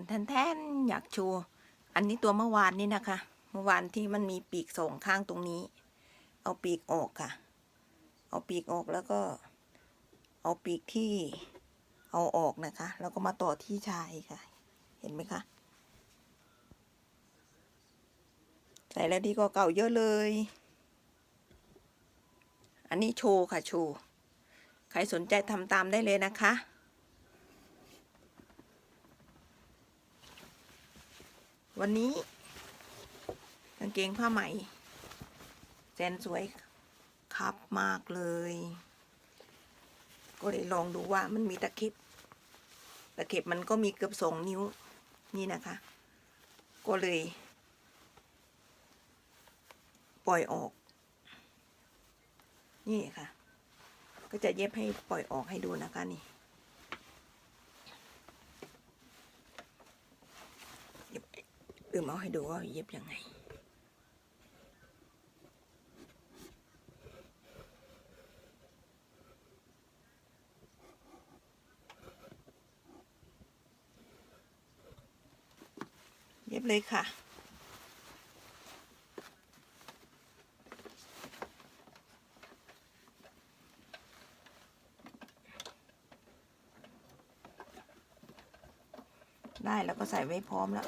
นแทนแทนอยากโชว์อันนี้ตัวเมื่อวานนี่นะคะ เมื่อวานที่มันมีปีกสองข้างตรงนี้ เอาปีกออกค่ะ เอาปีกออกแล้วก็ เอาปีกที่เอาออกนะคะ แล้วก็มาต่อที่ชายค่ะ เห็นไหมคะ ใส่แล้วดีก็เก่าเยอะเลย อันนี้โชว์ค่ะโชว์ ใครสนใจทำตามได้เลยนะคะ วันนี้กางเกงผ้าไหมแสนสวยครับมากเลย ก็เลยลองดูว่ามันมีตะเข็บตะเข็บมันก็มีเกือบสองนิ้วนี่นะคะ ก็เลย ปล่อยออก นี่ค่ะ ก็จะเย็บให้ปล่อยออกให้ดูนะคะนี่เย็บ ลืมเอาให้ดูว่าเย็บยังไง เย็บเลยค่ะได้แล้วก็ใส่ไว้พร้อมแล้ว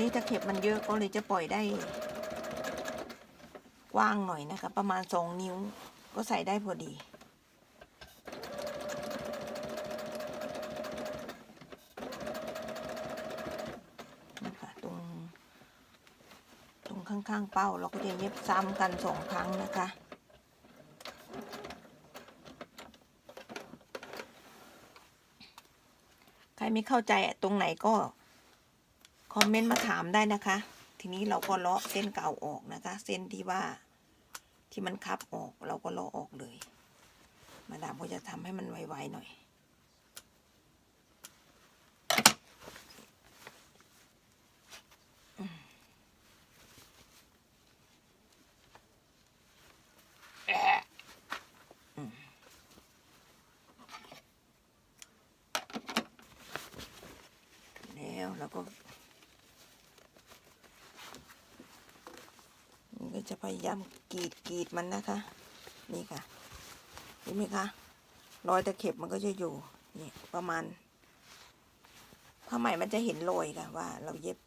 นนี้ตะเข็บมันเยอะก็เลยจะปล่อยได้ กว้างหน่อยนะคะ ประมาณสองนิ้วก็ใส่ได้พอดีนะคะตรง ตรงข้างๆเป้าเราก็จะเย็บซ้ำกันสองครั้งนะคะใครไม่เข้าใจตรงไหนก็ คอมเมนต์มาถามได้นะคะ ทีนี้เราก็เลาะเส้นเก่าออกนะคะ เส้นที่ว่าที่มันคับออกเราก็เลาะออกเลย มาดามก็จะทำให้มันไวๆหน่อยแอะอืมแล้วเราก็ นี่ก็จะพ ยายามกรีดกรีดมันนะคะ นี่ค่ะเห็นไหมคะรอยตะเข็บมันก็จะอยู่นี่ประมาณผ้าไหมมันจะเห็นรอยค่ะว่า เราเย็บ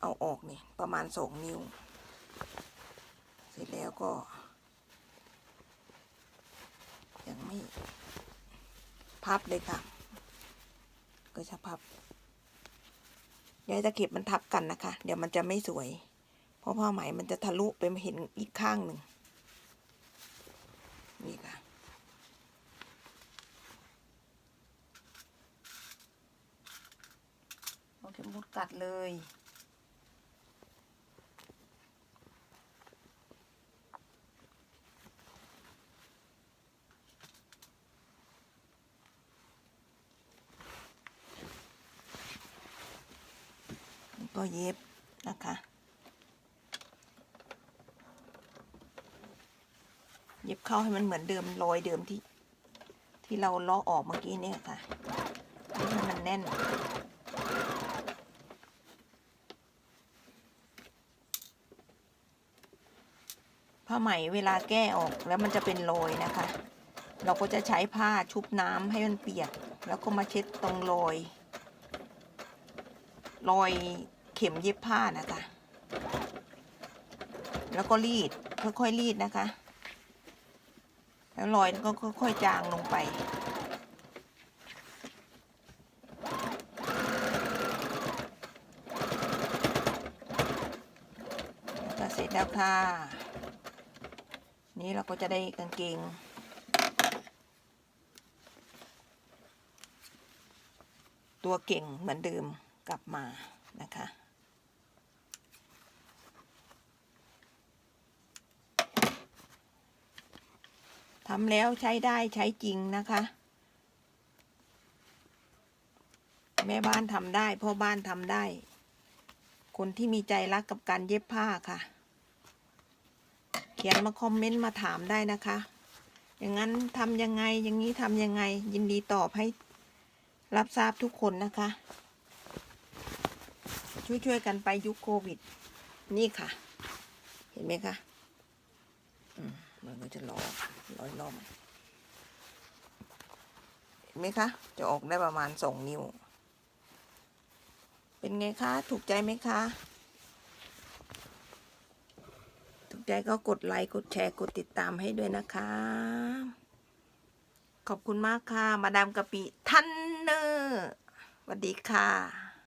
เอาออกนี่ประมาณสองนิ้ว เสร็จแล้วก็ ยังไม่ พับเลยค่ะ ก็จะพับยาให้ตะเข็บมันทับกันนะคะ เดี๋ยวมันจะไม่สวย เพราะผ้าไหมมันจะทะลุไปเห็นอีกข้างหนึ่งนี่ค่ะเอาเข็มมุดกัดเลยก็เย็บนะคะ เย็บเข้าให้มันเหมือนเดิมรอยเดิมที่ ที่เราเลาะออกเมื่อกี้เนี่ยค่ะให้มันแน่น ผ้าไหมเวลาแก้ออกแล้วมันจะเป็นรอยนะคะ เราก็จะใช้ผ้าชุบน้ำให้มันเปียก แล้วก็มาเช็ดตรงรอย รอยเข็มเย็บผ้านะคะ แล้วก็รีดค่อยๆรีดนะคะ แล้วรอยก็ค่อยๆจางลงไป ก็เสร็จแล้วค่ะ นี้เราก็จะได้กางเกงตัวเก่งเหมือนเดิมกลับมานะคะ ทำแล้วใช้ได้ใช้จริงนะคะ แม่บ้านทำได้พ่อบ้านทำได้ คนที่มีใจรักกับการเย็บผ้าค่ะ เขียนมาคอมเมนต์มาถามได้นะคะ อย่างนั้นทำยังไงอย่างนี้ทำยังไง ยินดีตอบให้รับทราบทุกคนนะคะ ช่วยๆกันไปยุคโควิด นี่ค่ะ เห็นไหมคะ มันก็จะรอร้อยรอบเห็นไหมคะ จะออกได้ประมาณสองนิ้ว เป็นไงคะ ถูกใจไหมคะ ถูกใจก็กดไลค์ กดแชร์ กดติดตามให้ด้วยนะคะ ขอบคุณมากค่ะ มาดามกะปิทันเนอร์สวัสดีค่ะ